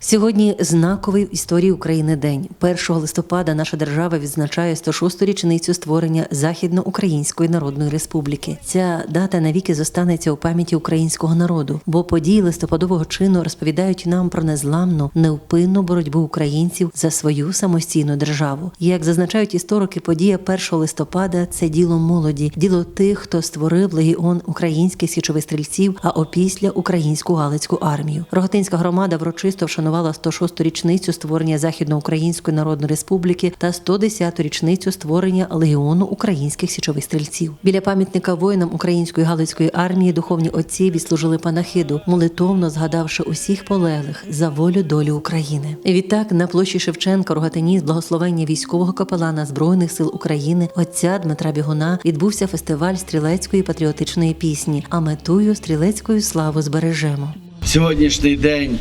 Сьогодні знаковий в історії України день. 1 листопада наша держава відзначає 106-ту річницю створення Західноукраїнської Народної Республіки. Ця дата навіки зостанеться у пам'яті українського народу, бо події листопадового чину розповідають нам про незламну, невпинну боротьбу українців за свою самостійну державу. Як зазначають історики, подія 1 листопада це діло молоді, діло тих, хто створив легіон українських січових стрільців, а опісля українську галицьку армію. Рогатинська громада врочисто вшанувала 106-ту річницю створення Західноукраїнської Народної Республіки та 110-ту річницю створення легіону українських січових стрільців. Біля пам'ятника воїнам української галицької армії духовні отці відслужили панахиду, молитовно згадавши усіх полеглих за волю долі України. Відтак на площі Шевченка Рогатині з благословення військового капелана збройних сил України отця Дмитра Бігуна відбувся фестиваль стрілецької патріотичної пісні. А метую стрілецькою славу збережемо. Сьогоднішній день,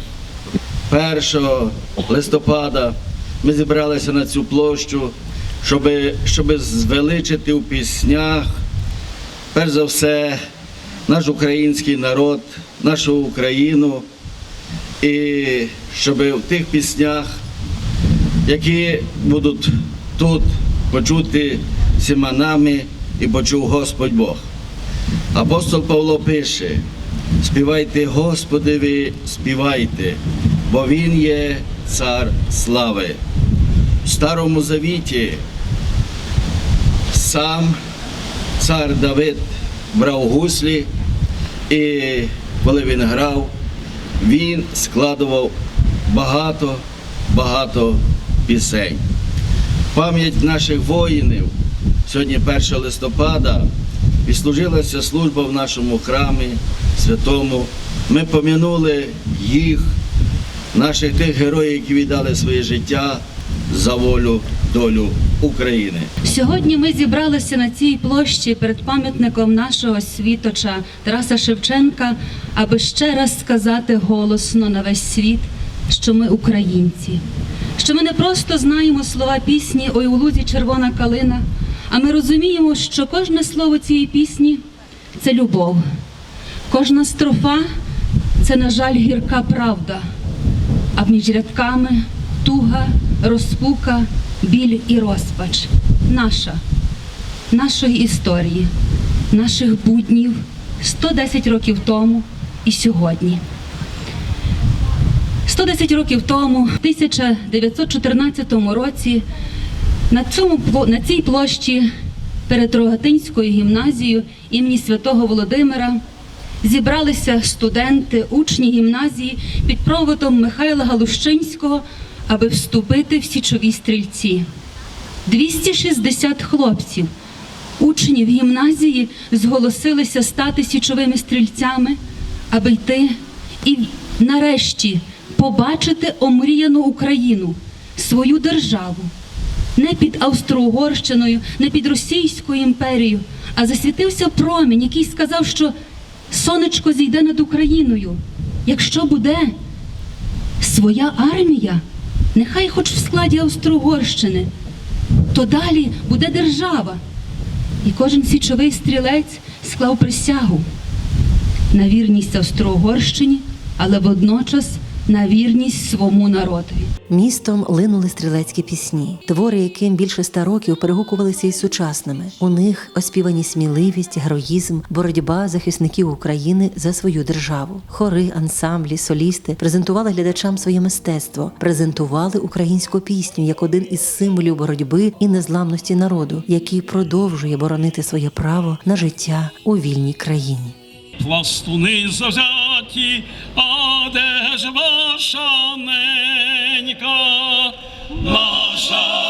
1 листопада, ми зібралися на цю площу, щоб, щоб звеличити у піснях, перш за все, наш український народ, нашу Україну, і щоб в тих піснях, які будуть тут почути всіма нами і почув Господь Бог. Апостол Павло пише: співайте Господеві, співайте, бо Він є цар слави. В Старому Завіті сам цар Давид брав гуслі, і коли він грав, він складував багато, багато пісень. Пам'ять наших воїнів сьогодні 1 листопада відслужилася служба в нашому храмі святому. Ми пом'янули їх, наших тих героїв, які віддали своє життя за волю, долю України. Сьогодні ми зібралися на цій площі перед пам'ятником нашого світоча Тараса Шевченка, аби ще раз сказати голосно на весь світ, що ми українці, що ми не просто знаємо слова пісні Ой у лузі червона калина, а ми розуміємо, що кожне слово цієї пісні це любов, кожна строфа це, на жаль, гірка правда між рядками туга, розпука, біль і розпач. Наша, нашої історії, наших буднів 110 років тому і сьогодні. 110 років тому, в 1914 році, на, цьому, на цій площі перед Рогатинською гімназією імені святого Володимира зібралися студенти, учні гімназії під проводом Михайла Галущинського, аби вступити в січові стрільці. 260 хлопців, учнів гімназії, зголосилися стати січовими стрільцями, аби йти і нарешті побачити омріяну Україну, свою державу. Не під Австро-Угорщиною, не під Російською імперією, а засвітився промінь, який сказав, що сонечко зійде над Україною. Якщо буде своя армія, нехай хоч в складі Австро-Угорщини, то далі буде держава. І кожен січовий стрілець склав присягу на вірність Австро-Угорщині, але водночас на вірність своєму народові. Містом линули стрілецькі пісні, твори, яким більше ста років перегукувалися із сучасними. У них оспівані сміливість, героїзм, боротьба захисників України за свою державу. Хори, ансамблі, солісти презентували глядачам своє мистецтво, презентували українську пісню як один із символів боротьби і незламності народу, який продовжує боронити своє право на життя у вільній країні. Пластуни завзяті, а ваша ненька, наша